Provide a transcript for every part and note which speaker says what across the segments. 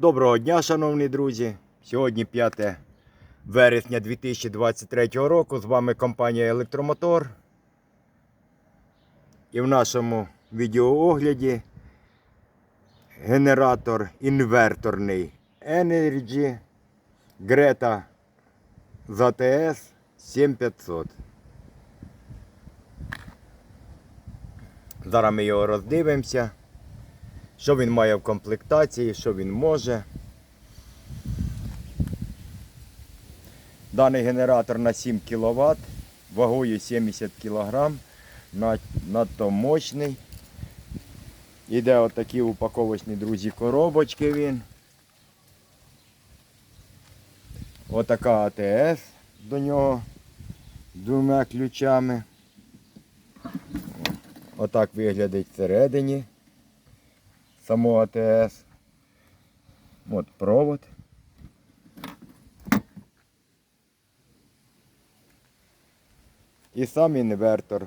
Speaker 1: Доброго дня, шановні друзі. Сьогодні 5 вересня 2023 року. З вами компанія Електромотор. І в нашому відеоогляді генератор інверторний Energy Greta ZTS 7500. Зараз ми його роздивимося. Що він має в комплектації, що він може. Даний генератор на 7 кВт, вагою 70 кг, надто мощний. Іде отакі упаковочні, друзі, коробочки він. Отака АТС до нього двома ключами. Отак виглядить всередині самого АТС. От провод. І сам інвертор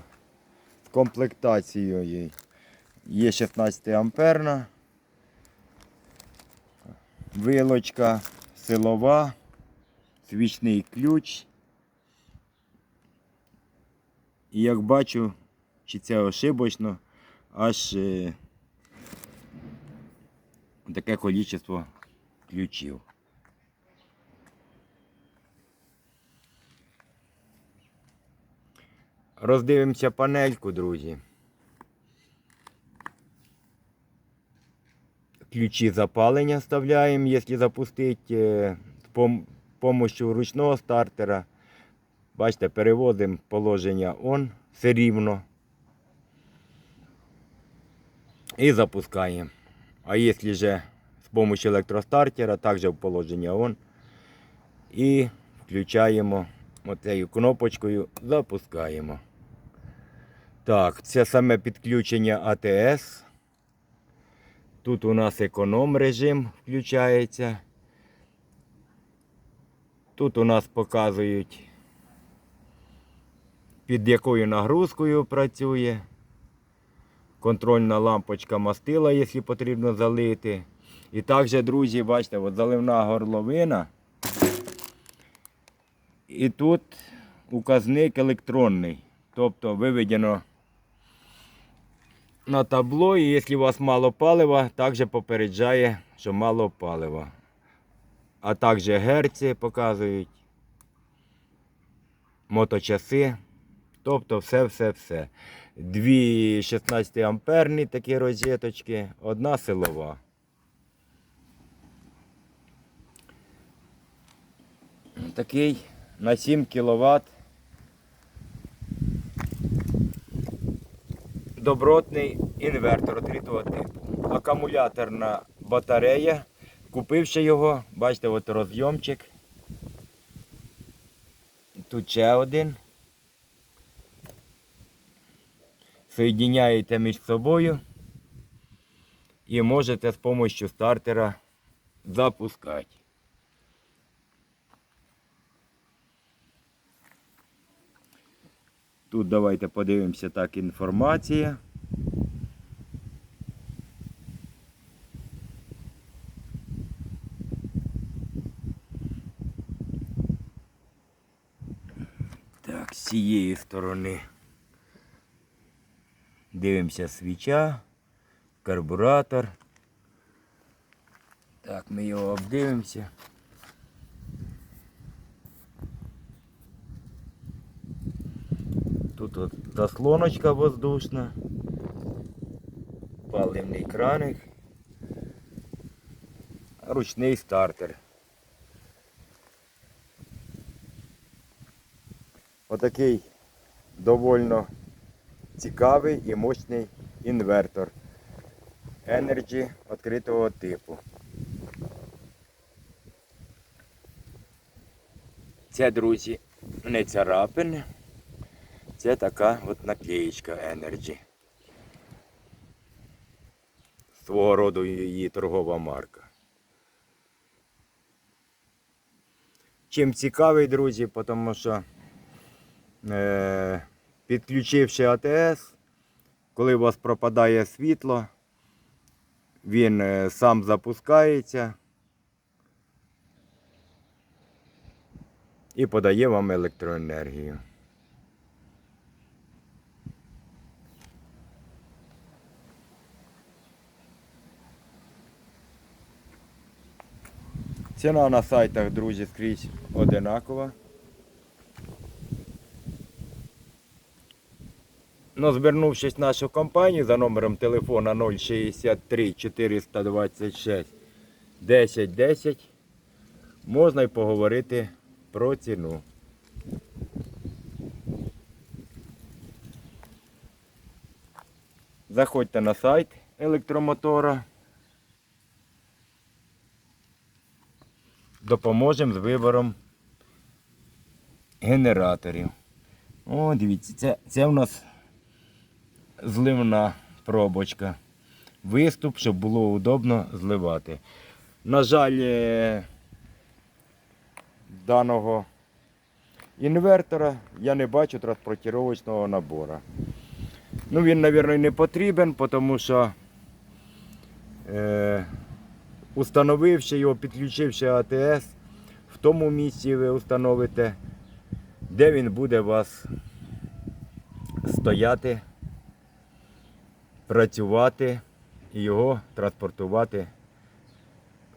Speaker 1: з комплектацією є 16 амперна, вилочка силова, свічний ключ. І як бачу, чи це ошибочно, аж е, таке кількість ключів. Роздивимося панельку, друзі. Ключі запалення вставляємо, якщо запустити е, з пом- помощью ручного стартера. Бачите, переводимо положення on все рівно. І запускаємо. А якщо же з помощью електростартера, також в положення on. І включаємо оцею кнопочкою, запускаємо. Так, це саме підключення АТС. Тут у нас економ режим включається. Тут у нас показують, під якою нагрузкою працює. Контрольна лампочка мастила, якщо потрібно залити. І також, друзі, бачите, от заливна горловина. І тут указник електронний. Тобто виведено на табло, і якщо у вас мало палива, також попереджає, що мало палива. А також герці показують, моточаси. Тобто все-все-все. Дві 16 амперні такі розеточки, одна силова. Такий на 7 кВт. Добротний інвертор відкритого типу. Акумуляторна батарея. Купивши його, бачите, от розйомчик. Тут ще один. Соєдиняєте між собою і можете з допомогою стартера запускати. Тут давайте подивимося так інформація. Так, з цієї сторони. Дивимося свіча, карбуратор. Так, ми його обдивимося. Тут от заслоночка воздушна, паливний краник, ручний стартер. Отакий довольно цікавий і мощний інвертор Energy відкритого типу. Це, друзі, не царапини. Це така от наклеєчка Energy. Свого роду її торгова марка. Чим цікавий, друзі, тому що е, Підключивши АТС, коли у вас пропадає світло, він е, сам запускається і подає вам електроенергію. Ціна на сайтах, друзі, скрізь одинакова. Ну, звернувшись в нашу компанію за номером телефона 063 426 1010, можна й поговорити про ціну. Заходьте на сайт електромотора. Допоможемо з вибором генераторів. О, дивіться, це, це у нас зливна пробочка. Виступ, щоб було удобно зливати. На жаль, е, даного інвертора я не бачу транспортировочного набору. Ну, він, мабуть, не потрібен, тому що е, установивши його, підключивши АТС, в тому місці ви установите, де він буде у вас стояти, працювати і його транспортувати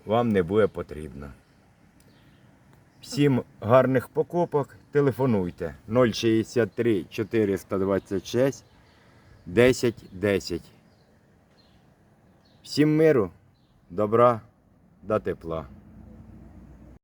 Speaker 1: вам не буде потрібно. Всім гарних покупок. Телефонуйте 063 426 10 10. Всім миру, добра та тепла.